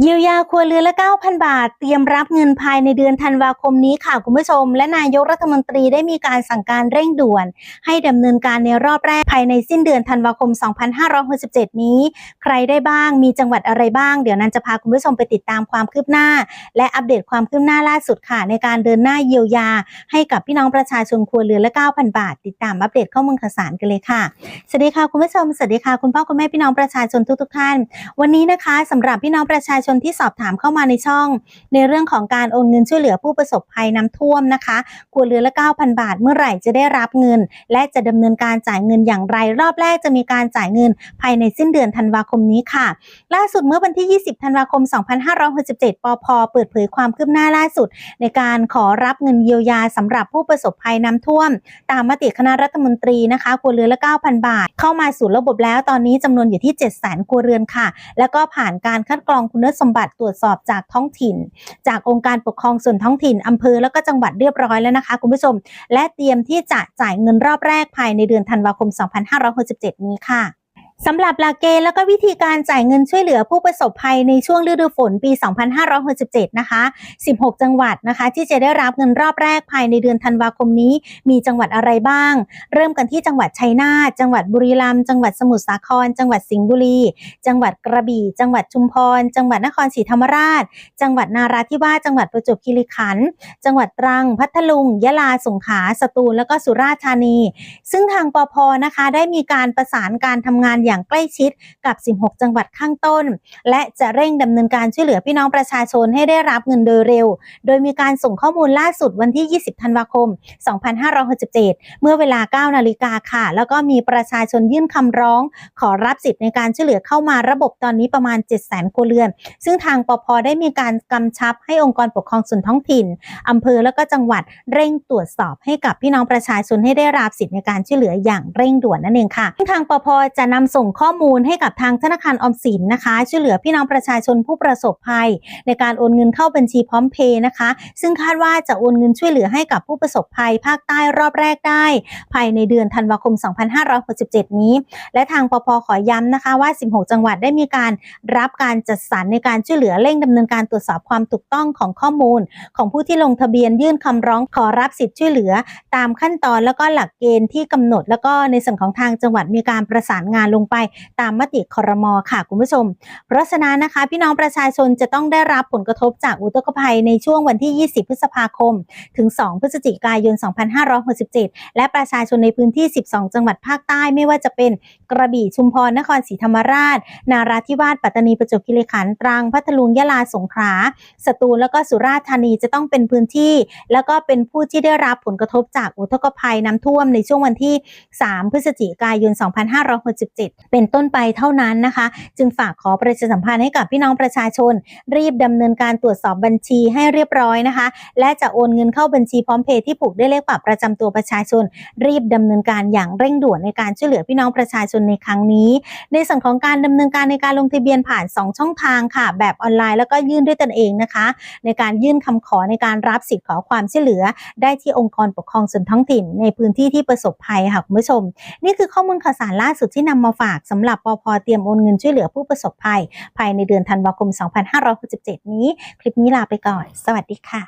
เยียวยาครัวเรือนละ 9,000 บาท เตรียมรับเงินภายในเดือนธันวาคมนี้ค่ะคุณผู้ชม และนายกรัฐมนตรีได้มีการสั่งการเร่งด่วน ให้ดำเนินการในรอบแรกภายในสิ้นเดือนธันวาคม 2567 นี้ ใครได้บ้างมีจังหวัดอะไรบ้าง เดี๋ยวนั้นจะพาคุณผู้ชมไปติดตามความคืบหน้า และอัปเดตความคืบหน้าล่าสุดค่ะ ในการเดินหน้าเยียวยา ให้กับพี่น้องประชาชนครัวเรือนละ 9,000 บาท ติดตามอัปเดตข้อมูลข่าวสารกันเลยค่ะสวัสดีค่ะคุณผู้ชมสวัสดีค่ะคุณพ่อคุณแม่พี่น้องประชาชนทุกๆท่าน วันนี้นะคะสำหรับพี่น้องประชาชนที่สอบถามเข้ามาในช่อง ในเรื่องของการโอนเงินช่วยเหลือผู้ประสบภัยน้ำท่วมนะคะครัวเรือนละ 9,000 บาท เมื่อไหร่จะได้รับเงิน และจะดำเนินการจ่ายเงินอย่างไร รอบแรกจะมีการจ่ายเงิน ภายในสิ้นเดือนธันวาคมนี้ค่ะ ล่าสุดเมื่อวันที่ 20 ธันวาคม 2567ปพเปิดเผยความคืบหน้าล่าสุด ในการขอรับเงินเยียวยาสำหรับผู้ประสบภัยน้ำท่วม ตามมติคณะรัฐมนตรีนะคะครัวเรือนละ 9,000 บาท เข้ามาสู่ระบบแล้วตอนนี้จำนวนอยู่ที่ 700,000ครัวเรือนค่ะ แล้วก็ผ่านการคัดกรองคุณสมบัติตรวจสอบจากท้องถิ่น จากองค์การปกครองส่วนท้องถิ่นอำเภอแล้วก็จังหวัดเรียบร้อยแล้วนะคะ คุณผู้ชม และเตรียมที่จะจ่ายเงินรอบแรกภายในเดือนธันวาคม 2567 นี้ค่ะ สำหรับหลักเกณฑ์แล้วก็วิธีการจ่ายเงินช่วยเหลือผู้ประสบภัยในช่วงฤดูฝนปี 2567 นะคะ 16 จังหวัดนะคะ ที่จะได้รับเงินรอบแรกภายในเดือนธันวาคมนี้ มีจังหวัดอะไรบ้าง เริ่มกันที่จังหวัดชัยนาทจังหวัดบุรีรัมย์จังหวัดสมุทรสาคร จังหวัดสิงห์บุรี จังหวัดกระบี่ จังหวัดชุมพร จังหวัดนครศรีธรรมราช จังหวัดนาราธิวาสจังหวัดประจวบคีรีขันธ์จังหวัดตรัง พัทลุงยะลาสงขลาสตูลแล้วก็สุราษฎร์ธานี ซึ่งทางปพนะคะได้มีการประสานการทำงานอย่างใกล้ชิดกับ 16 จังหวัดข้างต้น และจะเร่งดำเนินการช่วยเหลือพี่น้องประชาชนให้ได้รับเงินโดยเร็ว โดยมีการส่งข้อมูลล่าสุดวันที่ 20 ธันวาคม 2567 เมื่อเวลา 9 นาฬิกาค่ะ แล้วก็มีประชาชนยื่นคำร้อง ขอรับสิทธิ์ในการช่วยเหลือเข้ามาระบบตอนนี้ประมาณ 700,000ครัวเรือน ซึ่งทางปพได้มีการกำชับให้องค์กรปกครองส่วนท้องถิ่นอำเภอแล้วก็จังหวัดเร่งตรวจสอบให้กับพี่น้องประชาชนให้ได้รับสิทธิ์ในการช่วยเหลืออย่างเร่งด่วนนั่นเองค่ะซึ่งทางปพจะนำส่งข้อมูลให้กับทางธนาคารออมสินนะคะ ช่วยเหลือพี่น้องประชาชนผู้ประสบภัย ในการโอนเงินเข้าบัญชีพร้อมเพย์นะคะ ซึ่งคาดว่าจะโอนเงินช่วยเหลือให้กับผู้ประสบภัย ภาคใต้รอบแรกได้ ภายในเดือนธันวาคม 2567 นี้ และทางปพขอย้ำนะคะว่า 16 จังหวัดได้มีการรับการจัดสรรในการช่วยเหลือเร่งดำเนินการตรวจสอบความถูกต้องของข้อมูล ของผู้ที่ลงทะเบียนยื่นคำร้องขอรับสิทธิ์ช่วยเหลือ ตามขั้นตอนแล้วก็หลักเกณฑ์ที่กำหนด แล้วก็ในส่วนของทางจังหวัดมีการประสานงานลงไปตามมติครมอค่ะคุณผู้ชม เพราะฉะนั้นนะคะ พี่น้องประชาชนจะต้องได้รับผลกระทบจากอุทกภัยในช่วงวันที่ 20 พฤษภาคม ถึง 2 พฤศจิกายน 2567 และประชาชนในพื้นที่ 12 จังหวัดภาคใต้ไม่ว่าจะเป็นกระบี่ชุมพรนครศรีธรรมราช นาราธิวาสปัตตานีประจวบคีรีขันธ์ตรังพัทลุงยะลาสงขลาสตูลแล้วก็สุราษฎร์ธานีจะต้องเป็นพื้นที่ แล้วก็เป็นผู้ที่ได้รับผลกระทบจากอุทกภัยน้ำท่วมในช่วงวันที่ 3 พฤศจิกายน 2567เป็นต้นไปเท่านั้นนะคะ จึงฝากขอประชาสัมพันธ์ให้กับพี่น้องประชาชน รีบดำเนินการตรวจสอบบัญชีให้เรียบร้อยนะคะ และจะโอนเงินเข้าบัญชีพร้อมเพย์ที่ผูกด้วยเลขบัตรประจำตัวประชาชน รีบดำเนินการอย่างเร่งด่วนในการช่วยเหลือพี่น้องประชาชนในครั้งนี้ ในส่วนของการดำเนินการในการลงทะเบียนผ่าน 2 ช่องทางค่ะ แบบออนไลน์แล้วก็ยื่นด้วยตนเองนะคะ ในการยื่นคำขอในการรับสิทธิ์ขอความช่วยเหลือ ได้ที่องค์กรปกครองส่วนท้องถิ่น ในพื้นที่ที่ประสบภัยค่ะคุณผู้ชม นี่คือข้อมูลข่าวสารล่าสุดที่นำมาฝฝากสำหรับปพเตรียมโอนเงินช่วยเหลือผู้ประสบภัย ภายในเดือนธันวาคม 2567 นี้ คลิปนี้ลาไปก่อน สวัสดีค่ะ